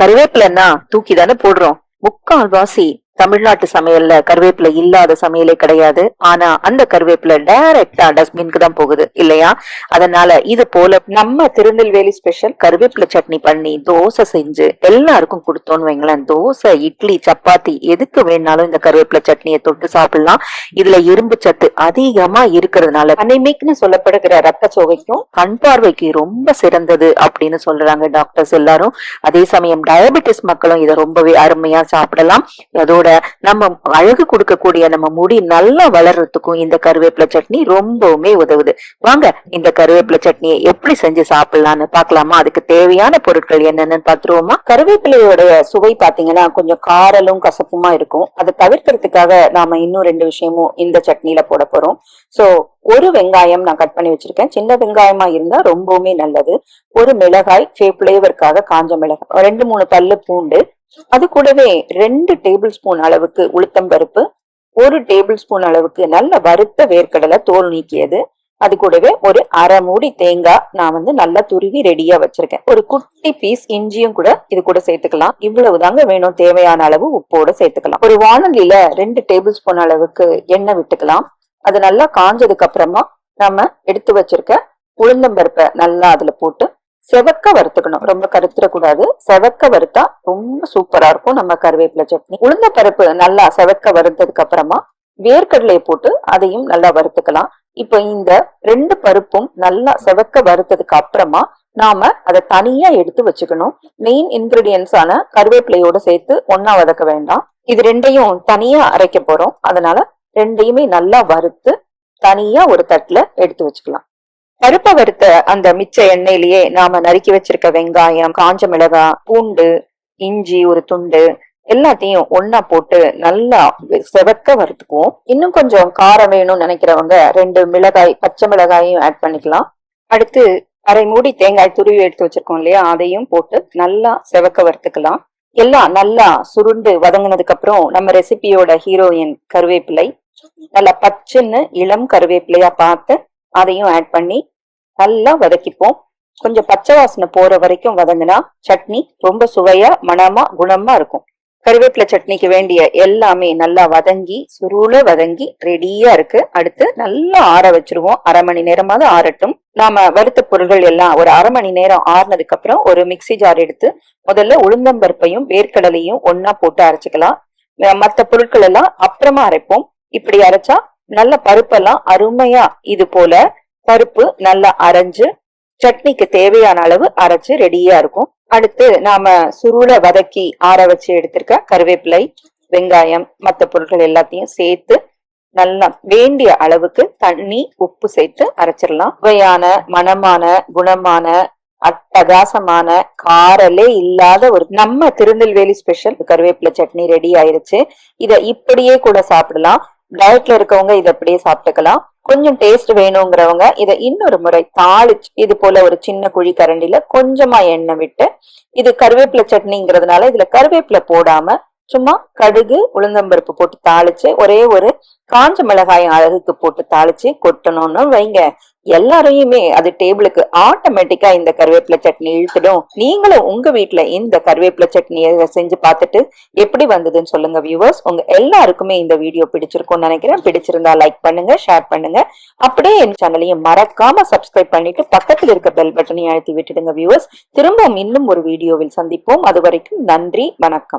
கருவேப்பிலன்னா தூக்கி தானே போடுறோம். முக்கால்வாசி தமிழ்நாட்டு சமையல்ல கருவேப்பிலை இல்லாத சமையலே கிடையாது. ஆனா அந்த கருவேப்பிலை டைரக்டா டஸ்ட்பின்க்கு தான் போகுது இல்லையா? அதனால இது போல நம்ம திருநெல்வேலி ஸ்பெஷல் கருவேப்பிலை சட்னி பண்ணி தோசை செஞ்சு எல்லாருக்கும் கொடுத்தோம்னு வைங்களேன். தோசை இட்லி சப்பாத்தி எதுக்கு வேணாலும் இந்த கருவேப்பிலை சட்னியை தொட்டு சாப்பிடலாம். இதுல இரும்பு சத்து அதிகமா இருக்கிறதுனால அனைமைக்குன்னு சொல்லப்படுகிற ரத்த சோகைக்கும் கண் பார்வைக்கு ரொம்ப சிறந்தது அப்படின்னு சொல்றாங்க டாக்டர்ஸ் எல்லாரும். அதே சமயம் டயபெட்டிஸ் மக்களும் இதை ரொம்பவே அருமையா சாப்பிடலாம். அதோட நம்ம அழகு கொடுக்கக்கூடிய நம்ம முடி நல்லா வளர்றதுக்கும் இந்த கருவேப்பிலை சட்னி ரொம்பவுமே உதவுது. வாங்க இந்த கருவேப்பிலை சட்னியை எப்படி செஞ்சு சாப்பிடலாம்னு பாக்கலாமா அதுக்கு தேவையான பொருட்கள் என்னென்னு பாத்துருவோமா கருவேப்பிலையோட சுவை பாத்தீங்கன்னா கொஞ்சம் காரலும் கசப்புமா இருக்கும். அதை தவிர்க்கிறதுக்காக நாம இன்னும் ரெண்டு விஷயமும் இந்த சட்னியில போட போறோம். சோ ஒரு வெங்காயம் நான் கட் பண்ணி வச்சிருக்கேன். சின்ன வெங்காயமா இருந்தா ரொம்பவுமே நல்லது. ஒரு மிளகாய் ஃபிளேவருக்காக காஞ்ச மிளகாய். ரெண்டு மூணு பல்லு பூண்டு அது கூடவே ரெண்டு டேபிள் ஸ்பூன் அளவுக்கு உளுத்தம் பருப்பு ஒரு டேபிள் ஸ்பூன் அளவுக்கு நல்ல வறுத்த வேர்க்கடலை தோல் நீக்கியது. அது கூடவே ஒரு அரை மூடி தேங்காய் நான் வந்து நல்லா துருவி ரெடியா வச்சிருக்கேன். ஒரு குட்டி பீஸ் இஞ்சியும் கூட இது கூட சேர்த்துக்கலாம். இவ்வளவு தாங்க வேணும். தேவையான அளவு உப்போட சேர்த்துக்கலாம். ஒரு வானொலியில ரெண்டு டேபிள் ஸ்பூன் அளவுக்கு எண்ணெய் விட்டுக்கலாம். அது நல்லா காஞ்சதுக்கு அப்புறமா நம்ம எடுத்து வச்சிருக்க உளுந்தம்பருப்பை நல்லா அதுல போட்டு செவக்க வறுத்துக்கணும். ரொம்ப கருத்துடக்கூடாது. செவக்க வறுத்தா ரொம்ப சூப்பரா இருக்கும் நம்ம கருவேப்பிலை சட்னி. உளுந்த பருப்பு நல்லா செவக்க வறுத்ததுக்கு அப்புறமா வேர்க்கடலையை போட்டு அதையும் நல்லா வறுத்துக்கலாம். இப்ப இந்த ரெண்டு பருப்பும் நல்லா செவக்க வறுத்ததுக்கு அப்புறமா நாம அதை தனியா எடுத்து வச்சுக்கணும். மெயின் இன்கிரீடியன்ஸான கருவேப்பிலையோட சேர்த்து ஒன்னா வதக்க வேண்டாம். இது ரெண்டையும் தனியா அரைக்க போறோம். அதனால ரெண்டையுமே நல்லா வறுத்து தனியா ஒரு தட்டுல எடுத்து வச்சுக்கலாம். பருப்பை வறுத்த அந்த மிச்ச எண்ணெயிலேயே நாம நறுக்கி வச்சிருக்க வெங்காயம் காஞ்ச மிளகாய் பூண்டு இஞ்சி ஒரு துண்டு எல்லாத்தையும் ஒன்னா போட்டு நல்லா செவக்க வறுத்துக்குவோம். இன்னும் கொஞ்சம் காரம் வேணும்னு நினைக்கிறவங்க ரெண்டு மிளகாய் பச்சை மிளகாயும் ஆட் பண்ணிக்கலாம். அடுத்து அரை மூடி தேங்காய் துருவி எடுத்து வச்சிருக்கோம் இல்லையா? அதையும் போட்டு நல்லா செவக்க வறுத்துக்கலாம். எல்லாம் நல்லா சுருண்டு வதங்கினதுக்கு அப்புறம் நம்ம ரெசிபியோட ஹீரோயின் கருவேப்பிலை. நல்லா பச்சுன்னு இளம் கருவேப்பிலையா பார்த்து அதையும் ஆட் பண்ணி நல்லா வதக்கிப்போம். கொஞ்சம் பச்சை வாசனை போற வரைக்கும் வதங்கினா சட்னி ரொம்ப சுவையா மனமா குணமா இருக்கும். கருவேப்பிலை சட்னிக்கு வேண்டிய எல்லாமே நல்லா வதங்கி சுருள வதங்கி ரெடியா இருக்கு. அடுத்து நல்லா ஆற வச்சிருவோம். அரை மணி நேரமாவது ஆறட்டும். நாம வறுத்த பொருள்கள் எல்லாம் ஒரு அரை மணி நேரம் ஆறுனதுக்கு அப்புறம் ஒரு மிக்சி ஜார் எடுத்து முதல்ல உளுந்தம்பருப்பையும் வேர்க்கடலையும் ஒன்னா போட்டு அரைச்சிக்கலாம். மத்த பொருட்கள் எல்லாம் அப்புறமா அரைப்போம். இப்படி அரைச்சா நல்ல பருப்பெல்லாம் அருமையா இது போல பருப்பு நல்லா அரைஞ்சு சட்னிக்கு தேவையான அளவு அரைச்சு ரெடியா இருக்கும். அடுத்து நாம சுருளை வதக்கி ஆற வச்சு எடுத்திருக்க கருவேப்பிலை வெங்காயம் மற்ற பொருட்கள் எல்லாத்தையும் சேர்த்து நல்லா வேண்டிய அளவுக்கு தண்ணி உப்பு சேர்த்து அரைச்சிடலாம். சுவையான மனமான குணமான அட்டகாசமான காரலே இல்லாத ஒரு நம்ம திருநெல்வேலி ஸ்பெஷல் கருவேப்பிலை சட்னி ரெடி ஆயிருச்சு. இத இப்படியே கூட சாப்பிடலாம். டயட்ல இருக்கவங்க இதை அப்படியே சாப்பிட்டுக்கலாம். கொஞ்சம் டேஸ்ட் வேணுங்கிறவங்க இதை இன்னொரு முறை தாளிச்சு இது போல ஒரு சின்ன குழி கரண்டில கொஞ்சமா எண்ணெய் விட்டு இது கருவேப்பிலை சட்னிங்கிறதுனால இதுல கருவேப்பிலை போடாம சும்மா கடுகு உளுந்தம்பருப்பு போட்டு தாளிச்சு ஒரே ஒரு காஞ்ச மிளகாயம் அழகுக்கு போட்டு தாளிச்சு கொட்டணும்னு வைங்க. எல்லாரையுமே அது டேபிளுக்கு ஆட்டோமேட்டிக்கா இந்த கருவேப்பிலை சட்னி இழுத்துடும். நீங்களும் உங்க வீட்டுல இந்த கருவேப்பிலை சட்னியை செஞ்சு பார்த்துட்டு எப்படி வந்ததுன்னு சொல்லுங்க வியூவர்ஸ் உங்க எல்லாருக்குமே இந்த வீடியோ பிடிச்சிருக்கும்னு நினைக்கிறேன். பிடிச்சிருந்தா லைக் பண்ணுங்க ஷேர் பண்ணுங்க. அப்படியே என் சேனலையும் மறக்காம சப்ஸ்கிரைப் பண்ணிட்டு பக்கத்தில் இருக்க பெல் பட்டனையும் அழுத்தி விட்டுடுங்க வியூவர்ஸ் திரும்பவும் இன்னும் ஒரு வீடியோவில் சந்திப்போம். அது வரைக்கும் நன்றி வணக்கம்.